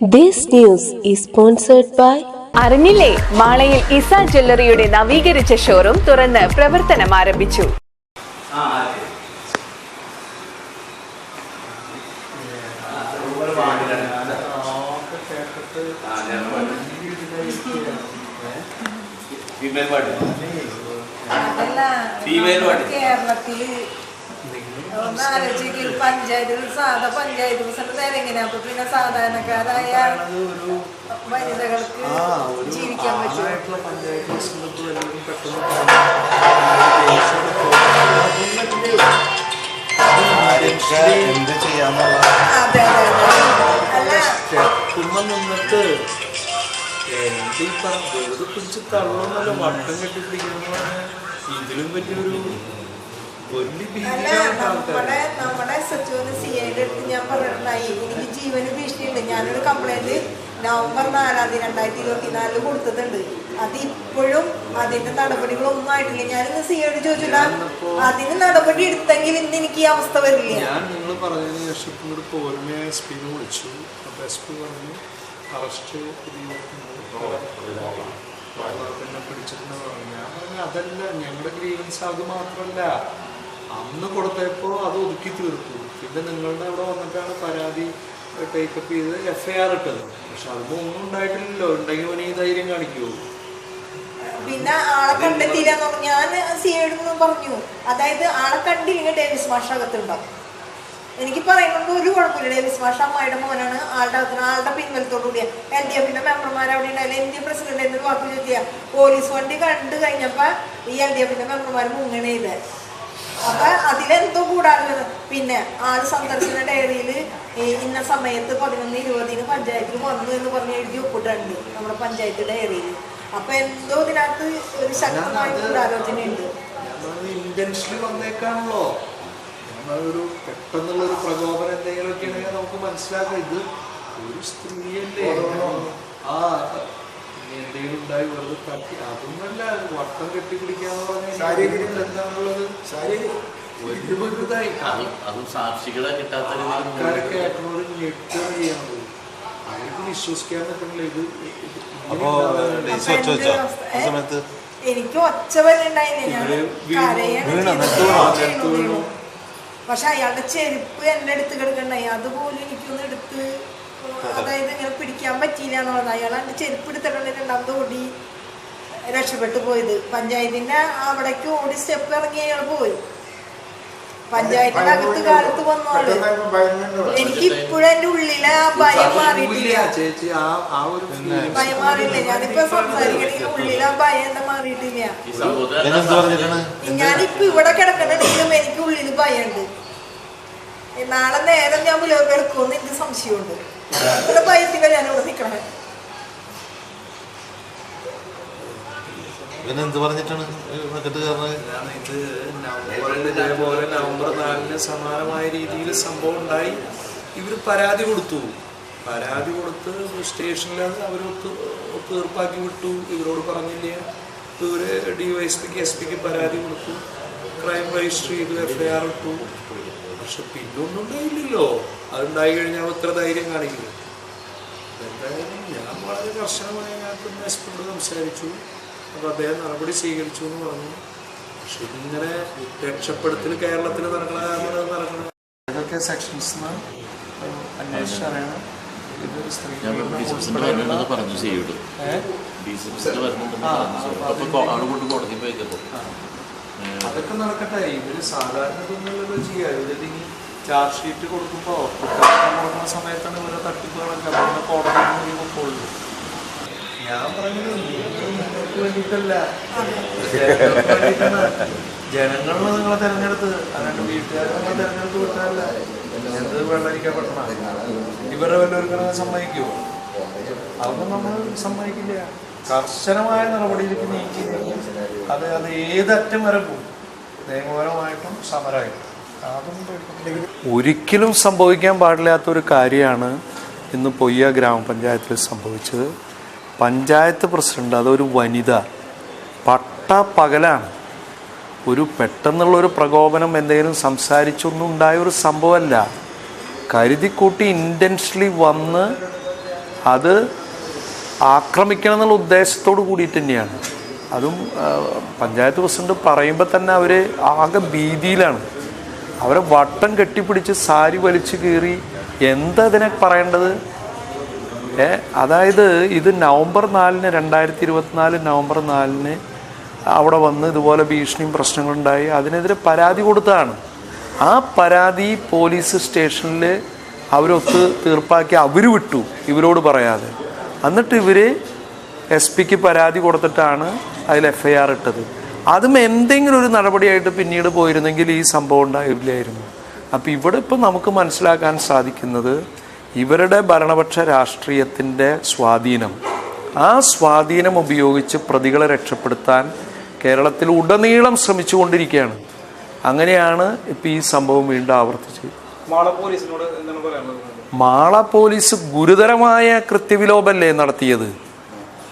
This news is sponsored by അറിഞ്ഞില്ലേ? മാളയിൽ ഇസ ജ്വല്ലറിയുടെ നവീകരിച്ച showroom തുറന്ന് പ്രവർത്തനം ആരംഭിച്ചു. ഫീമെയിൽ. കേരളത്തിൽ പഞ്ചായത്തിൽ സാധാ പഞ്ചായത്ത് പ്രസിഡന്റ് എങ്ങനെയാ അപ്പൊ പിന്നെ സാധാരണക്കാരായ വനിതകൾക്ക് ജീവിക്കാൻ പറ്റും എന്ത് ചെയ്യാന്നുള്ള നിന്നിട്ട് ഈ വെറുതെ പിടിച്ച് തള്ളൊന്നല്ല വട്ടം ഇതിലും പറ്റിയൊരു നമ്മുടെ നമ്മുടെ സച്ചുവിന് സി ഐയുടെ അടുത്ത് ഞാൻ പറഞ്ഞിട്ടുണ്ടായി എനിക്ക് ജീവന് ഭീഷണിയുണ്ട്. ഞാനൊരു കംപ്ലൈന്റ് നവംബർ നാലാം തീയതി രണ്ടായിരത്തി ഇരുപത്തി നാലിൽ കൊടുത്തിട്ടുണ്ട്. അത് ഇപ്പോഴും അതിന്റെ നടപടികളൊന്നും ആയിട്ടില്ല. ഞാനിന്ന് സി ഐയോട് ചോദിച്ചില്ല അതിന് നടപടി എടുത്തെങ്കിൽ ഇന്ന് എനിക്ക് ഈ അവസ്ഥ വരില്ല. ഞാൻ നിങ്ങൾ പറഞ്ഞതിന് ശേഷം ഇങ്ങോട്ട് പോരുമേ എസ് പിനെ വിളിച്ചു. അപ്പോൾ എസ് പി പറഞ്ഞു അറസ്റ്റ് പിന്നെ പിടിച്ചിട്ടുണ്ടെന്ന് പറഞ്ഞു. ഞാൻ പറഞ്ഞു അതല്ല ഞങ്ങളുടെ ഗ്രീവൻസ് അത് മാത്രമല്ല അന്ന് കൊടുത്തപ്പോൾ അത് ഒതുക്കി തീർത്തു. പിന്നെ നിങ്ങളുടെ അവിടെ വന്നിട്ടാണ് പരാതി ടേക്കപ്പ് ചെയ്ത് എഫ് ഐ ആർ ഇട്ടത്. പക്ഷെ അതിപ്പോ ഒന്നും ഉണ്ടായിട്ടില്ലല്ലോ. ഉണ്ടെങ്കിൽ അവന് ഈ ധൈര്യം കാണിക്കുമോ പിന്നെ ആളെ കണ്ടെത്തിയില്ല ഞാൻ സി ഐയോട് പറഞ്ഞു. അതായത് ആളെ കണ്ടില്ലെങ്കിൽ ഡേവിസ് മാഷ അകത്തുണ്ടാവും എനിക്ക് പറയുന്നത് ഒരു കുഴപ്പമില്ല. ഡേവിസ് മാഷ അമ്മയുടെ മോനാണ്. ആളുടെ അകത്തിന് ആളുടെ പിൻവലത്തോടുകൂടിയ എൽ ഡി എഫിന്റെ മെമ്പർമാർ അവിടെ ഉണ്ടായില്ല ഇന്ത്യൻ പ്രസിഡന്റ് എന്നൊരു വാക്ക് ചോദിക്കുക. പോലീസ് വണ്ടി കണ്ടു കഴിഞ്ഞപ്പോ ഈ എൽ ഡി എഫിന്റെ മെമ്പർമാർ മുങ്ങണേ ഇത്. അപ്പൊ അതിലെന്തോ കൂടാറുള്ളത് പിന്നെ ആൾ സന്ദർശന ഡയറിയിൽ ഇന്ന സമയത്ത് പതിനൊന്ന് ഇരുപതിന് പഞ്ചായത്തിൽ വന്നു എന്ന് പറഞ്ഞ് എഴുതി ഒപ്പിട്ടുണ്ട് നമ്മുടെ പഞ്ചായത്ത് ഡയറിയിൽ അപ്പൊ എന്തോ ഇതിനകത്ത് ഒരു ശക്തമായ ഗൂഢാലോചനയുണ്ട്. ഇന്റൻഷനലി വന്നേക്കാണല്ലോ. നമ്മളൊരു പെട്ടെന്നുള്ള ഒരു പ്രകോപനം എന്തെങ്കിലുമൊക്കെ ഉണ്ടെങ്കിൽ നമുക്ക് മനസ്സിലാക്കാം. ഇത് ഒരു സ്ത്രീയല്ലേ? ഉണ്ടായി വെറുതെ തട്ടി. അതൊന്നല്ല വട്ടം കെട്ടിപ്പിടിക്കാന്ന് പറഞ്ഞാൽ എന്താണുള്ളത്? വലിയ വലുതായി. അതും സാക്ഷികളെ കിട്ടാത്ത ആൾക്കാരൊക്കെ ആക്കണോട് ഞെട്ടുകയാണ് ചെയ്യണത് അവർക്ക് വിശ്വസിക്കാൻ പറ്റുന്നില്ല ഇത് അപ്പോ ആ സമയത്ത് എനിക്ക് ഒച്ച വീണു. പക്ഷെ അയാളുടെ ചെരുപ്പ് എന്റെ അടുത്ത് കിടക്കണ്ടായി അതുപോലും എനിക്കൊന്ന് എടുത്ത് അതായത് ഇങ്ങനെ പിടിക്കാൻ പറ്റിയില്ല എന്നുള്ളത് അയാൾ അതിന്റെ ചെരുപ്പ് എടുത്തിട്ടുണ്ട് രണ്ടാമത് ഓടി രക്ഷപ്പെട്ടു പോയത്. പഞ്ചായത്തിന്റെ അവിടേക്ക് ഓടി സ്റ്റെപ്പ് ഇറങ്ങി അയാൾ പോയി. പഞ്ചായത്തിന്റെ അകത്ത് കാലത്ത് വന്നോളൂ എനിക്ക് ഇപ്പോഴും എന്റെ ഉള്ളിലെ ആ ഭയം മാറിയിട്ടില്ല. ചേച്ചി. ആ ആ ഒരു feeling ഭയം മാറിയില്ല ഞാനിപ്പോ സംസാരിക്കണെങ്കിൽ ഉള്ളിലെ ആ ഭയം എന്താ മാറിയിട്ടില്ല. ഞാനിപ്പോ ഇവിടെ കിടക്കണെങ്കിലും എനിക്ക് ഉള്ളിൽ ഭയമുണ്ട്. നാളെ നേരം ഞാൻ വിളവെടുക്കുമെന്ന് എനിക്ക് സംശയമുണ്ട്. ഇത്ര പൈസ ഞാൻ ഇവിടെ നിൽക്കണേ ഇവനെന്ത് പറഞ്ഞിട്ടാണ് മെക്കെട്ട് കയറുന്നത് ഇതേപോലെ നവംബർ നാലിന് സമാനമായ രീതിയിൽ സംഭവം ഉണ്ടായി ഇവർ പരാതി കൊടുത്തു പരാതി കൊടുത്ത് സ്റ്റേഷനിൽ അവരൊത്ത് അവർ ഒത്ത് തീർപ്പാക്കി വിട്ടു ഇവരോട് പറഞ്ഞില്ല ഇവർ D Y S P S P പരാതി കൊടുത്തു ക്രൈം രജിസ്റ്റർ ചെയ്ത് എഫ് ഐ ആർ ഇട്ടു. പക്ഷെ പിന്നൊന്നും ഉണ്ടായില്ലല്ലോ അതുണ്ടായി കഴിഞ്ഞാൽ ഇത്ര ധൈര്യം കാണിക്കുന്നു. എന്തായാലും ഞാൻ വളരെ കർശനമായി ഞാൻ പിന്നെ എസ് സംസാരിച്ചു. അപ്പോൾ അദ്ദേഹം നടപടി സ്വീകരിച്ചു എന്ന് പറഞ്ഞു. പക്ഷെ ഇതിങ്ങനെ രക്ഷപ്പെടുത്തൽ കേരളത്തിൽ നടക്കണതാണ് നടക്കുന്നത് ഏതൊക്കെ സെക്ഷൻസ് അന്വേഷിച്ചറിയണം ഇതൊരു സ്ത്രീ ഞാൻ ഡിസംബറിൽ വരണമെന്ന് പറഞ്ഞു ചെയ്യൂട് അതൊക്കെ നടക്കട്ടെ. ഇവർ സാധാരണ ഇതൊന്നുമല്ലല്ലോ ചെയ്യുക. ഇനി ചാർജ് ഷീറ്റ് കൊടുക്കുമ്പോൾ കുറ്റപത്രം കൊടുക്കുന്ന സമയത്താണ് ഇവരെ തട്ടിപ്പുകളൊക്കെ അതുകൊണ്ട് കോടതി കൂടി ഞാൻ പറഞ്ഞത് നിങ്ങൾക്ക് വേണ്ടിയിട്ടല്ല. നിങ്ങളെ തെരഞ്ഞെടുത്ത് അല്ലാണ്ട് വീട്ടുകാരെ നിങ്ങളെ തെരഞ്ഞെടുത്ത് വിട്ടാലല്ല എന്ത് വെള്ളരിക്കപ്പെട്ടണ ഇവരെ വല്ലവർക്കും സമ്മതിക്കുമോ അതൊന്നും നമ്മൾ സമ്മതിക്കില്ല. കർശനമായ നടപടിയിലേക്ക് നീക്കി. അത് അത് ഏതറ്റം വരെ പോകും. നിയമപരമായിട്ടും സമരമായിട്ടും. ഒരിക്കലും സംഭവിക്കാൻ പാടില്ലാത്ത ഒരു കാര്യമാണ് ഇന്ന് പൊയ്യ ഗ്രാമപഞ്ചായത്തിൽ സംഭവിച്ചത്. പഞ്ചായത്ത് പ്രസിഡന്റ് അതൊരു വനിത പട്ട പകലാണ്. ഒരു പെട്ടെന്നുള്ള ഒരു പ്രകോപനം എന്തെങ്കിലും സംസാരിച്ചൊന്നും ഉണ്ടായ ഒരു സംഭവമല്ല. കരുതിക്കൂട്ടി ഇന്റൻഷലി വന്ന് അത് ആക്രമിക്കണം എന്നുള്ള ഉദ്ദേശത്തോട് കൂടിയിട്ട് തന്നെയാണ്. അതും പഞ്ചായത്ത് പ്രസിഡന്റ് പറയുമ്പോൾ തന്നെ അവർ ആകെ ഭീതിയിലാണ്. അവരെ വട്ടം കെട്ടിപ്പിടിച്ച് സാരി വലിച്ചു കീറി എന്താ ഇതിനെ പറയേണ്ടത്? ഏ അതായത് ഇത് നവംബർ നാലിന് രണ്ടായിരത്തി ഇരുപത്തിനാല് നവംബർ നാലിന് അവിടെ വന്ന് ഇതുപോലെ ഭീഷണിയും പ്രശ്നങ്ങളുണ്ടായി അതിനെതിരെ പരാതി കൊടുത്തതാണ്. ആ പരാതി പോലീസ് സ്റ്റേഷനിൽ അവരൊത്ത് തീർപ്പാക്കി അവർ വിട്ടു ഇവരോട് പറയാതെ. എന്നിട്ട് ഇവർ എസ് പിക്ക് പരാതി കൊടുത്തിട്ടാണ് അതിൽ എഫ് ഐ ആർ ഇട്ടത്. അതും എന്തെങ്കിലും ഒരു നടപടിയായിട്ട് പിന്നീട് പോയിരുന്നെങ്കിൽ ഈ സംഭവം ഉണ്ടായില്ലായിരുന്നു. അപ്പോൾ ഇവിടെ ഇപ്പം നമുക്ക് മനസ്സിലാക്കാൻ സാധിക്കുന്നത് ഇവരുടെ ഭരണപക്ഷ രാഷ്ട്രീയത്തിന്റെ സ്വാധീനം. ആ സ്വാധീനം ഉപയോഗിച്ച് പ്രതികളെ രക്ഷപ്പെടുത്താൻ കേരളത്തിൽ ഉടനീളം ശ്രമിച്ചു കൊണ്ടിരിക്കുകയാണ് അങ്ങനെയാണ് ഇപ്പം ഈ സംഭവം വീണ്ടും ആവർത്തിച്ചത്. മാള പോലീസ് ഗുരുതരമായ കൃത്യവിലോപല്ലേ നടത്തിയത്?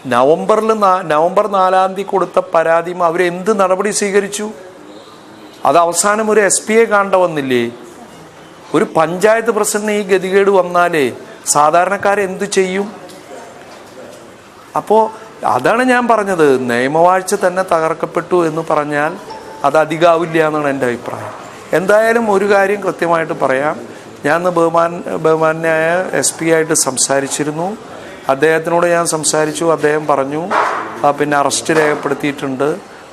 നവംബറിൽ നവംബർ നാലാം തീയതി കൊടുത്ത പരാതിയും അവരെന്ത് നടപടി സ്വീകരിച്ചു? അത് അവസാനം ഒരു എസ് പിയെ കാണേണ്ട വന്നില്ലേ? ഒരു പഞ്ചായത്ത് പ്രസിഡന്റ് ഈ ഗതികേട് വന്നാലേ സാധാരണക്കാരെന്തു ചെയ്യും? അപ്പോൾ അതാണ് ഞാൻ പറഞ്ഞത്. നിയമവാഴ്ച തന്നെ തകർക്കപ്പെട്ടു എന്ന് പറഞ്ഞാൽ അത് അധികാവില്ല എന്നാണ് എന്റെ അഭിപ്രായം. എന്തായാലും ഒരു കാര്യം കൃത്യമായിട്ട് പറയാം. ഞാൻ ബഹുമാൻ ബഹുമാനായ എസ് പി ആയിട്ട് സംസാരിച്ചിരുന്നു. അദ്ദേഹത്തിനോട് ഞാൻ സംസാരിച്ചു അദ്ദേഹം പറഞ്ഞു പിന്നെ അറസ്റ്റ് രേഖപ്പെടുത്തിയിട്ടുണ്ട്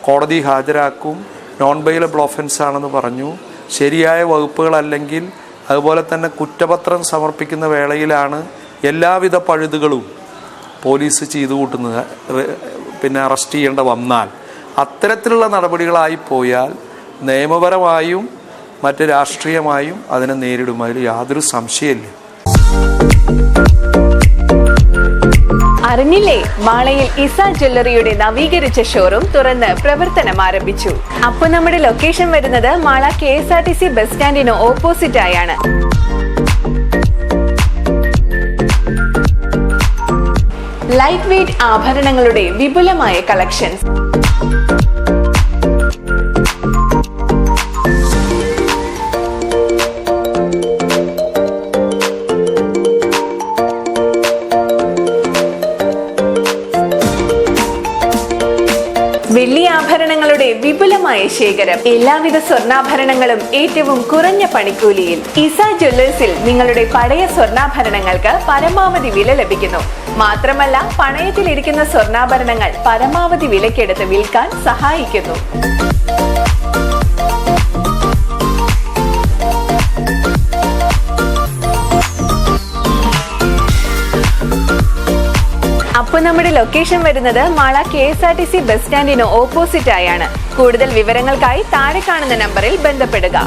കോടതി ഹാജരാക്കും നോൺ ബെയിലബിൾ ഒഫൻസ് ആണെന്ന് പറഞ്ഞു. ശരിയായ വകുപ്പുകളല്ലെങ്കിൽ അതുപോലെ തന്നെ കുറ്റപത്രം സമർപ്പിക്കുന്ന വേളയിലാണ് എല്ലാവിധ പഴുതുകളും പോലീസ് ചെയ്തു കൂട്ടുന്നത് പിന്നെ അറസ്റ്റ് ചെയ്യേണ്ട വന്നാൽ. അത്തരത്തിലുള്ള നടപടികളായി പോയാൽ നിയമപരമായും മറ്റ് രാഷ്ട്രീയമായും അതിനെ നേരിടും. അതിൽ യാതൊരു സംശയമില്ല. അറിഞ്ഞില്ലേ? മാളയിൽ ഇസ ജ്വല്ലറിയുടെ നവീകരിച്ച ഷോറൂം തുറന്ന് പ്രവർത്തനം ആരംഭിച്ചു. അപ്പൊ നമ്മുടെ ലൊക്കേഷൻ വരുന്നത് Mala K S R T C bus സ്റ്റാൻഡിന് ഓപ്പോസിറ്റ് ആയാണ് ലൈറ്റ് വെയ്റ്റ് ആഭരണങ്ങളുടെ വിപുലമായ കളക്ഷൻസ്. വെള്ളി ആഭരണങ്ങളുടെ വിപുലമായ ശേഖരം. എല്ലാവിധ സ്വർണാഭരണങ്ങളും ഏറ്റവും കുറഞ്ഞ പണിക്കൂലിയിൽ. ഇസ ജ്വല്ലേഴ്സിൽ നിങ്ങളുടെ പഴയ സ്വർണാഭരണങ്ങൾക്ക് പരമാവധി വില ലഭിക്കുന്നു. മാത്രമല്ല പണയത്തിലിരിക്കുന്ന സ്വർണാഭരണങ്ങൾ പരമാവധി വിലക്കെടുത്ത് വിൽക്കാൻ സഹായിക്കുന്നു. അപ്പോൾ നമ്മുടെ ലൊക്കേഷൻ വരുന്നത് Mala K S R T C bus സ്റ്റാൻഡിന് ഓപ്പോസിറ്റ് ആയാണ്. കൂടുതൽ വിവരങ്ങൾക്കായി താഴെ കാണുന്ന നമ്പറിൽ ബന്ധപ്പെടുക.